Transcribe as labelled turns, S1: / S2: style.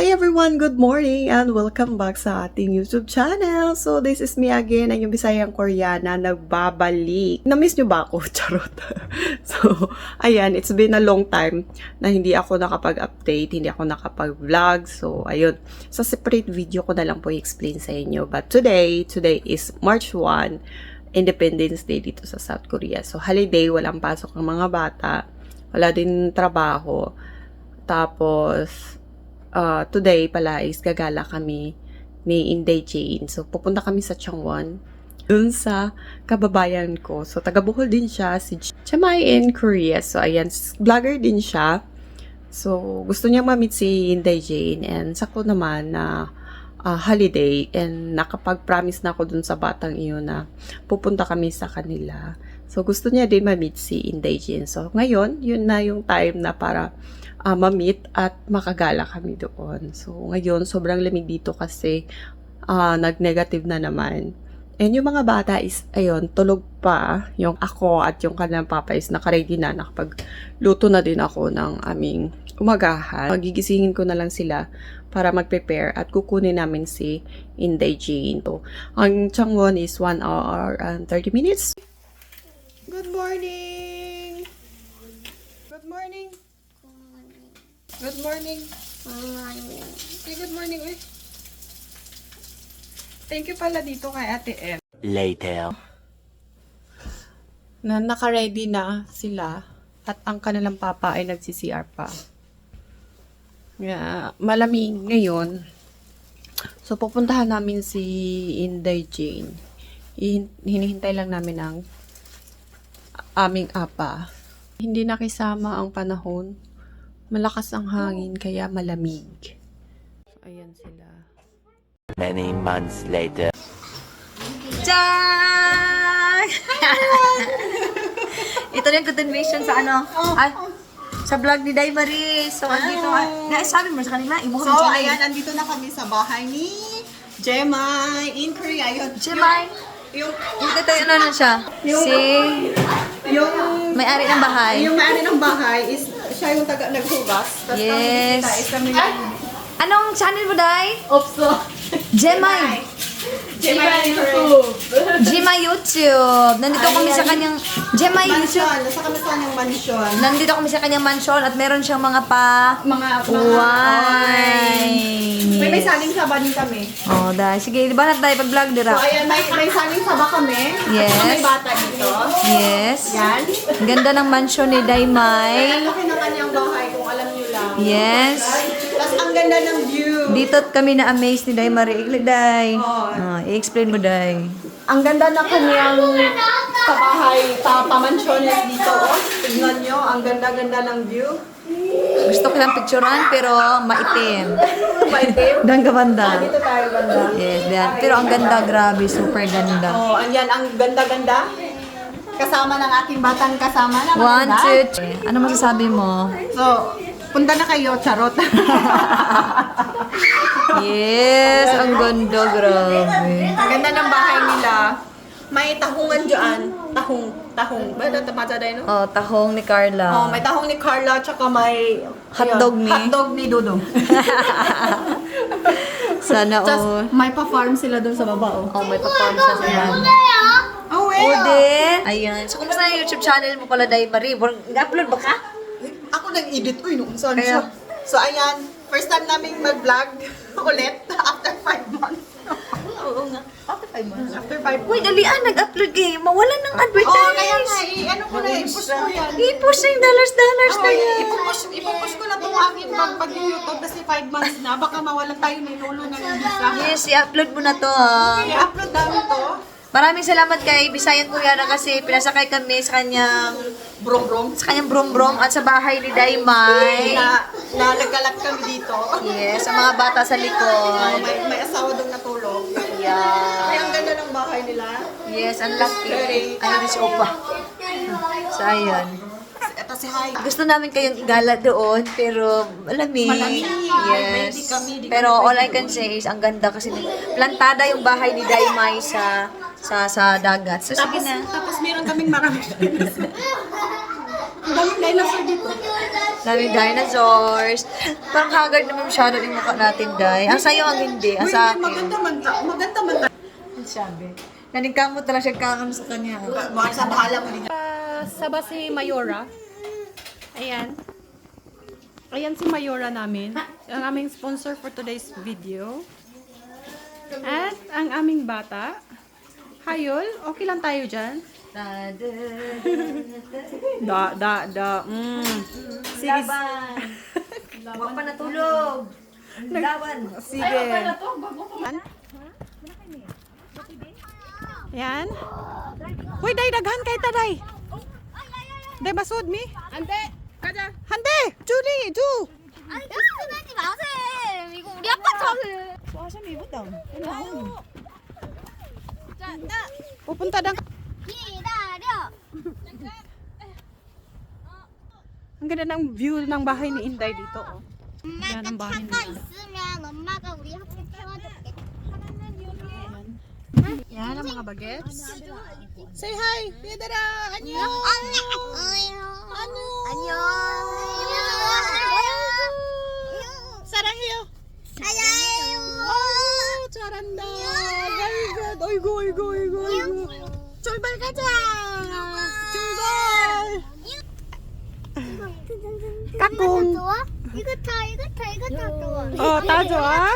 S1: Hi everyone! Good morning and welcome back sa ating YouTube channel. So this is me again, ang yung Bisayang Koreana, nagbabalik. Na-miss nyo ba ako? Charot. so, ayan, it's been a long time na hindi ako nakapag-update, hindi ako nakapag-vlog. So, ayun, sa separate video ko na lang po i-explain sa inyo. But today, today is March 1, Independence Day dito sa South Korea. So, holiday, walang pasok ang mga bata. Wala din trabaho. Tapos, uh, today pala is gagala kami ni Inday Jane. So, pupunta kami sa Changwon. Dun sa kababayan ko. So, taga Bohol din siya. Si Chamay in Korea. So, ayan. Vlogger din siya. So, gusto niya ma-meet si Inday Jane. And sakto naman na uh, holiday. And nakapag-promise na ako dun sa batang iyon na pupunta kami sa kanila. So, gusto niya din ma-meet si Inday. So, ngayon, yun na yung time na para uh, ma-meet at makagala kami doon. So, ngayon, sobrang lamig dito kasi uh, nag-negative na naman. And yung mga bata is, ayun, tulog pa. Yung ako at yung kanilang papa is nakaready na. Nakapagluto na din ako ng aming umagahan. Magigisingin ko na lang sila para mag-prepare at kukunin namin si Inday Jane. So, ang Changwon is 1 hour and 30 minutes. Good morning! Good morning! Good morning. Hey, good morning, uy. Thank you pala dito kay Ate M.
S2: Later.
S1: Na naka-ready na sila at ang kanilang papa ay nagsi-CR pa. Yeah, malamig ngayon. So, pupuntahan namin si Inday Jane. Hin- hinihintay lang namin ang aming apa. Hindi nakisama ang panahon. Malakas ang hangin kaya malamig. Ayan sila.
S2: Many months later.
S3: Jan! Ito na yung continuation sa ano? Ay, sa vlog ni Day Marie. So, andito. Na, sabi mo sa kanila, ibuha
S4: So,
S3: sa
S4: ayan, andito na kami sa bahay ni Jemai in Korea. Yun,
S3: Jemai.
S4: Yung,
S3: Yung ito yung ano na siya. Si
S4: yung,
S3: may-ari ng bahay.
S4: yung may-ari ng bahay is siya yung taga naghugas. Tapos
S3: Yes.
S4: kami is kami yung
S3: Anong channel mo, Day?
S4: Opso.
S3: Jemai.
S4: Jemai YouTube.
S3: Jemai YouTube. Nandito kami sa kanyang... YouTube.
S4: Mansion. Nasa kami sa kanyang mansion.
S3: Nandito kami sa kanyang mansion at meron siyang mga pa...
S4: Mga, mga
S3: Wine.
S4: May may saling saba din kami.
S3: Oh, dahil. Sige, di ba na tayo pag-vlog,
S4: So,
S3: Dira?
S4: ayan, may, may saling saba kami.
S3: Yes.
S4: At may bata dito.
S3: Yes.
S4: Yan.
S3: Ganda ng mansion ni Daimay.
S4: Ang laki ng kanyang bahay kung alam niyo lang.
S3: Yes.
S4: Tapos ang ganda ng view.
S3: Dito kami na-amaze ni Day Marie. Igli, Day.
S4: Oo.
S3: Ah, i-explain mo, Day.
S4: Ang ganda ng kanyang kabahay, pa pamansiones dito. Oh. Tignan nyo, ang ganda-ganda ng view.
S3: Gusto ko lang picturean, pero maitim.
S4: Maitim.
S3: Dan ka
S4: Ah,
S3: banda.
S4: dito tayo banda.
S3: Yes, yan. Pero ang ganda, grabe. Super ganda.
S4: Oh, andyan ang ganda-ganda. Kasama ng ating batang kasama na
S3: One,
S4: maganda.
S3: two, three. Ano masasabi mo?
S4: So, punta na kayo, charot.
S3: Yes, ang ganda, grabe.
S4: ang ganda ng bahay nila. May tahungan dyan. Tahong. Tahong. Ba, natapata tayo, no?
S3: Oh, tahong ni Carla.
S4: Oh, may tahong ni Carla, tsaka may...
S3: Hotdog ni-
S4: Hotdog ni Dudong.
S3: Sana
S4: Tapos,
S3: all.
S4: may pa-farm sila dun sa baba, oh.
S3: Oh, may pa-farm sa sila.
S4: Oh,
S3: O din. Ayan. So, kumusta na yung YouTube channel mo pala, Day Marie? Nag-upload ba ka?
S4: Ako nag-edit. Uy, nung saan
S3: Kaya-
S4: siya. So, ayan. First time naming mag-vlog ulit after five months.
S3: Oo nga. After five months.
S4: After five
S3: Uy, dalian, nag-upload kayo. Mawalan ng advertise.
S4: Oo, kaya nga, i- ano ko na, i-push ko yan.
S3: I-push na yung dollars, dollars
S4: Oo,
S3: na yan.
S4: ipupush, ipupush ko na itong aking pag pag YouTube kasi five months na. Baka mawalan tayo ni Lolo ng visa.
S3: Yes, i-upload mo na to, ha.
S4: I-upload namin to.
S3: Maraming salamat kay Bisayan Kuya na kasi pinasakay kami sa kanyang
S4: Brom-brom.
S3: sa kanyang brom-brom at sa bahay ni Daimay.
S4: Na, na kami dito.
S3: Yes, sa mga bata sa likod.
S4: May, may asawa doon natulog.
S3: Yeah.
S4: Ay, ang ganda ng bahay nila.
S3: Yes, ang laki. Ay, si Opa. So, ayun.
S4: Ito si Hai.
S3: Gusto namin kayong igala doon, pero malamig.
S4: Malamig.
S3: Yes.
S4: Kami,
S3: Pero all I can say is, ang ganda kasi plantada yung bahay ni Daimay sa sa sa dagat. So, sige
S4: Tapos,
S3: na.
S4: tapos meron kaming marami.
S5: daming dinosaur dito.
S3: Daming dinosaurs. Parang haggard naman masyado yung mukha natin, Day. Ang sa'yo ang hindi. Ang sa akin.
S5: Maganda man ka. Maganda man.
S3: Ang sabi. Naningkamot na lang siya kakam sa kanya.
S5: Baka sa bahala mo din.
S4: sa base Mayora. Ayan. Ayan si Mayora namin. Ang aming sponsor for today's video. At ang aming bata. Hayol, okay lang tayo dyan? Da, da, da, da, da. Mm. Sige.
S3: Laban. Huwag pa natulog. Laban.
S4: Sige. Ay, huwag pa natulog. Bago pa. Yan. Uy, day, daghan kay taday. Day, basod mi.
S6: Hande. Kaja.
S4: Hande. Julie, Ju.
S6: Ay, gusto na ni Mase. Uy, apat sa. Suha siya, may butang. Ano?
S4: Pupunta
S6: dang.
S4: Ang ganda ng view ng bahay ni Inday dito. Oh. Yan ang bahay nila. Yan ang mga bagets. Say hi! Pidara! Anyo! Anyo!
S6: Anyo! Sarang hiyo! Ayaw!
S4: Oh, charanda! 아이고 아이고 아이고 아이고. 출발 가자. 출발. 까꿍.
S6: 이거 타 이거 타 이거 타 좋아.
S4: 어 다 좋아? 어,